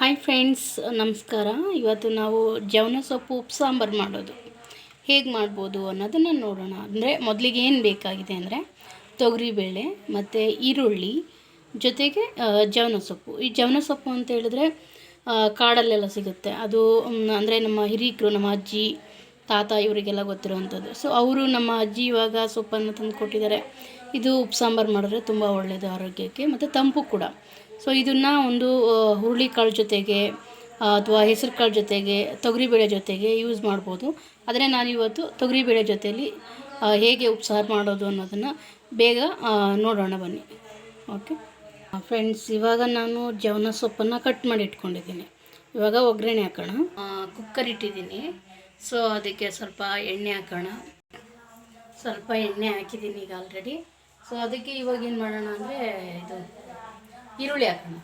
Hi friends, ನಮಸ್ಕಾರ. ಇವತ್ತು ನಾವು ಜವನ ಸೊಪ್ಪು ಉಪ್ಪು ಸಾಂಬಾರು ಮಾಡೋದು. ಹೇಗೆ ಮಾಡ್ಬೋದು ಅನ್ನೋದನ್ನು ನೋಡೋಣ. ಅಂದರೆ ಮೊದಲಿಗೆ ಏನು ಬೇಕಾಗಿದೆ ಅಂದರೆ ತೊಗರಿಬೇಳೆ ಮತ್ತು ಈರುಳ್ಳಿ ಜೊತೆಗೆ ಜವನ ಸೊಪ್ಪು. ಈ ಜವನ ಸೊಪ್ಪು ಅಂತ ಹೇಳಿದ್ರೆ ಕಾಡಲ್ಲೆಲ್ಲ ಸಿಗುತ್ತೆ. ಅದು ಅಂದರೆ ನಮ್ಮ ಹಿರಿಯಕರು ನಮ್ಮ ಅಜ್ಜಿ, ತಾತ ಇವರಿಗೆಲ್ಲ ಗೊತ್ತಿರುವಂಥದ್ದು. ಸೊ ಅವರು ನಮ್ಮ ಅಜ್ಜಿ ಇವಾಗ ಸೊಪ್ಪನ್ನು ತಂದು ಕೊಟ್ಟಿದ್ದಾರೆ. ಇದು ಉಪ್ಪು ಸಾಂಬಾರು ಮಾಡಿದ್ರೆ ತುಂಬ ಒಳ್ಳೆಯದು ಆರೋಗ್ಯಕ್ಕೆ, ಮತ್ತು ತಂಪು ಕೂಡ. ಸೊ ಇದನ್ನು ಒಂದು ಹುರುಳಿಕಾಳು ಜೊತೆಗೆ ಅಥವಾ ಹೆಸರು ಕಾಳು ಜೊತೆಗೆ ತೊಗರಿಬೇಳೆ ಜೊತೆಗೆ ಯೂಸ್ ಮಾಡ್ಬೋದು. ಆದರೆ ನಾನಿವತ್ತು ತೊಗರಿಬೇಳೆ ಜೊತೆಯಲ್ಲಿ ಹೇಗೆ ಉಪ್ಸಾರು ಮಾಡೋದು ಅನ್ನೋದನ್ನು ಬೇಗ ನೋಡೋಣ ಬನ್ನಿ. ಓಕೆ ಫ್ರೆಂಡ್ಸ್ ಇವಾಗ ನಾನು ಜವನ ಸೊಪ್ಪನ್ನು ಕಟ್ ಮಾಡಿ ಇಟ್ಕೊಂಡಿದ್ದೀನಿ. ಇವಾಗ ಒಗ್ಗರಣೆ ಹಾಕೋಣ. ಕುಕ್ಕರ್ ಇಟ್ಟಿದ್ದೀನಿ. ಸೊ ಅದಕ್ಕೆ ಸ್ವಲ್ಪ ಎಣ್ಣೆ ಹಾಕೋಣ. ಸ್ವಲ್ಪ ಎಣ್ಣೆ ಹಾಕಿದ್ದೀನಿ ಈಗ ಆಲ್ರೆಡಿ ಸೊ ಅದಕ್ಕೆ ಇವಾಗ ಏನು ಮಾಡೋಣ ಅಂದರೆ ಇದು ಈರುಳ್ಳಿ ಹಾಕೋಣ.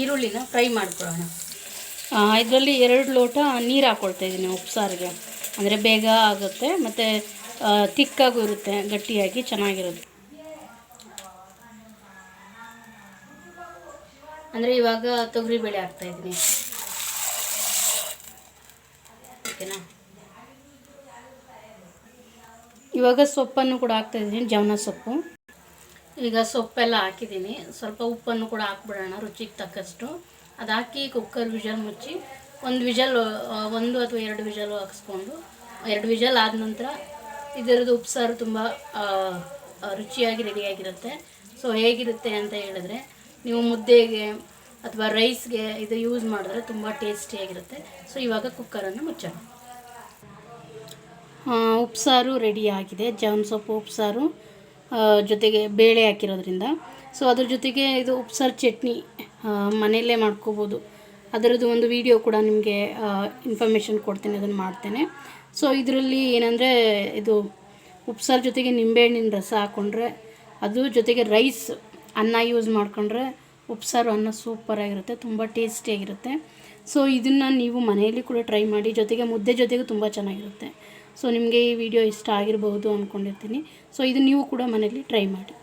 ಈರುಳ್ಳಿನ ಫ್ರೈ ಮಾಡ್ಕೊಳ್ಳೋಣ. ಇದರಲ್ಲಿ ಎರಡು ಲೋಟ ನೀರು ಹಾಕ್ಕೊಳ್ತಾ ಇದ್ದೀನಿ ಉಪ್ಸಾರಿಗೆ. ಅಂದರೆ ಬೇಗ ಆಗುತ್ತೆ ಮತ್ತು ತಿಕ್ಕಾಗೂ ಇರುತ್ತೆ ಗಟ್ಟಿಯಾಗಿ ಚೆನ್ನಾಗಿರುತ್ತೆ. ಅಂದರೆ ಇವಾಗ ತೊಗರಿಬೇಳೆ ಹಾಕ್ತಾಯಿದ್ದೀನಿ ಓಕೆನಾ? ಇವಾಗ ಸೊಪ್ಪನ್ನು ಕೂಡ ಹಾಕ್ತಾ ಇದ್ದೀನಿ, ಜವನ ಸೊಪ್ಪು. ಈಗ ಸೊಪ್ಪೆಲ್ಲ ಹಾಕಿದ್ದೀನಿ. ಸ್ವಲ್ಪ ಉಪ್ಪನ್ನು ಕೂಡ ಹಾಕ್ಬಿಡೋಣ, ರುಚಿಗೆ ತಕ್ಕಷ್ಟು. ಅದು ಹಾಕಿ ಕುಕ್ಕರ್ ವಿಜಲ್ ಮುಚ್ಚಿ ಒಂದು ವಿಜಲ್ ಒಂದು ಅಥವಾ ಎರಡು ವಿಜಲ್ ಹಾಕಿಸ್ಕೊಂಡು, ಎರಡು ವಿಜಲ್ ಆದ ನಂತರ ಇದರದ್ದು ಉಪ್ಸಾರು ತುಂಬ ರುಚಿಯಾಗಿ ರೆಡಿಯಾಗಿರುತ್ತೆ ಸೊ ಹೇಗಿರುತ್ತೆ ಅಂತ ಹೇಳಿದ್ರೆ, ನೀವು ಮುದ್ದೆಗೆ ಅಥವಾ ರೈಸ್ಗೆ ಇದು ಯೂಸ್ ಮಾಡಿದ್ರೆ ತುಂಬ ಟೇಸ್ಟಿಯಾಗಿರುತ್ತೆ ಸೊ ಇವಾಗ ಕುಕ್ಕರನ್ನು ಮುಚ್ಚೋಣ. ಉಪ್ಸಾರು ರೆಡಿ ಆಗಿದೆ ಜವನ್ ಸೊಪ್ಪು ಉಪ್ಸಾರು ಜೊತೆಗೆ ಬೇಳೆ ಹಾಕಿರೋದ್ರಿಂದ. ಸೊ ಅದ್ರ ಜೊತೆಗೆ ಇದು ಉಪ್ಸಾರು ಚಟ್ನಿ ಮನೆಯಲ್ಲೇ ಮಾಡ್ಕೋಬೋದು. ಅದರದ್ದು ಒಂದು ವಿಡಿಯೋ ಕೂಡ ನಿಮಗೆ ಇನ್ಫಾರ್ಮೇಷನ್ ಕೊಡ್ತೀನಿ, ಅದನ್ನು ಮಾಡ್ತೇನೆ. ಸೊ ಇದರಲ್ಲಿ ಏನಂದರೆ, ಇದು ಉಪ್ಸಾರು ಜೊತೆಗೆ ನಿಂಬೆಹಣ್ಣಿನ ರಸ ಹಾಕ್ಕೊಂಡ್ರೆ ಅದು ಜೊತೆಗೆ ರೈಸ್ ಅನ್ನ ಯೂಸ್ ಮಾಡಿಕೊಂಡ್ರೆ ಉಪ್ಸಾರು ಅನ್ನ ಸೂಪರಾಗಿರುತ್ತೆ ತುಂಬ ಟೇಸ್ಟಿಯಾಗಿರುತ್ತೆ ಸೊ ಇದನ್ನು ನೀವು ಮನೆಯಲ್ಲಿ ಕೂಡ ಟ್ರೈ ಮಾಡಿ, ಜೊತೆಗೆ ಮುದ್ದೆ ಜೊತೆಗೂ ತುಂಬ ಚೆನ್ನಾಗಿರುತ್ತೆ. ಸೊ ನಿಮಗೆ ಈ ವಿಡಿಯೋ ಇಷ್ಟ ಆಗಿರಬಹುದು ಅಂದ್ಕೊಂಡಿರ್ತೀನಿ ಸೊ ಇದು ನೀವು ಕೂಡ ಮನೆಯಲ್ಲಿ ಟ್ರೈ ಮಾಡಿ.